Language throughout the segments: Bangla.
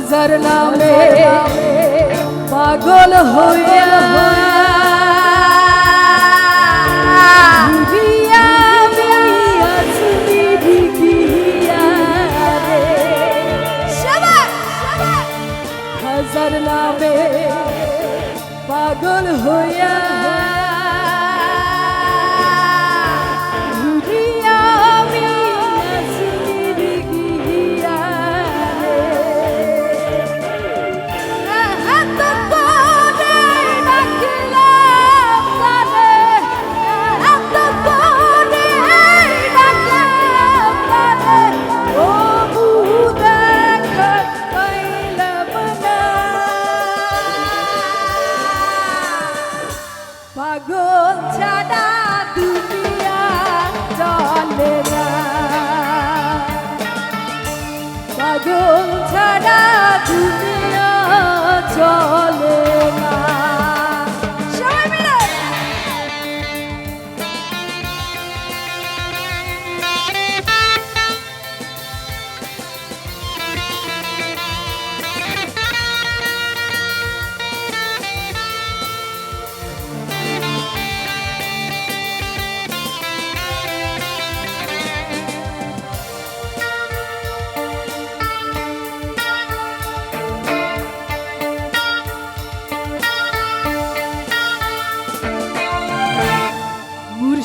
নজর নামে পাগল হয়ে পাগল হইয়া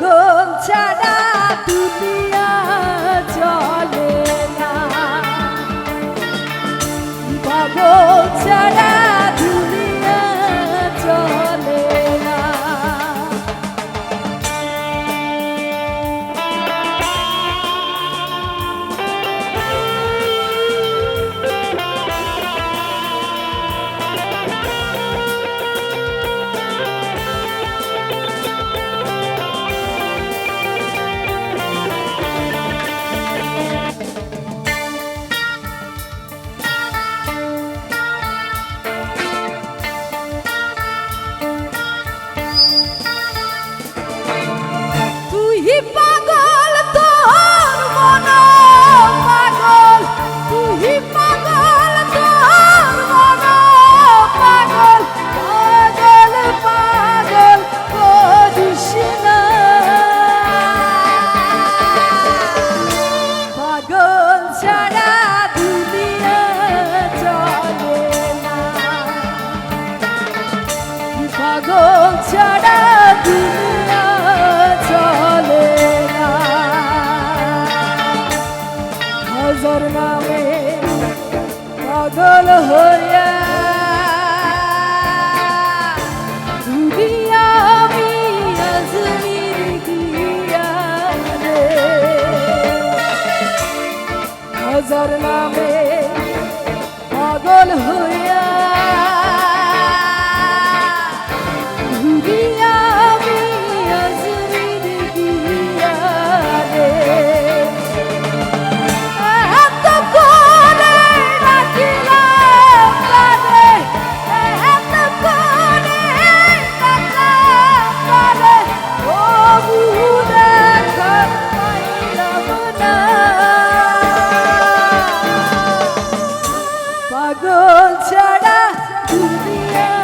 ঘুম ছাড়া দুনিয়া নজর নামে পাগল হইয়া ছাড়া দুনিয়া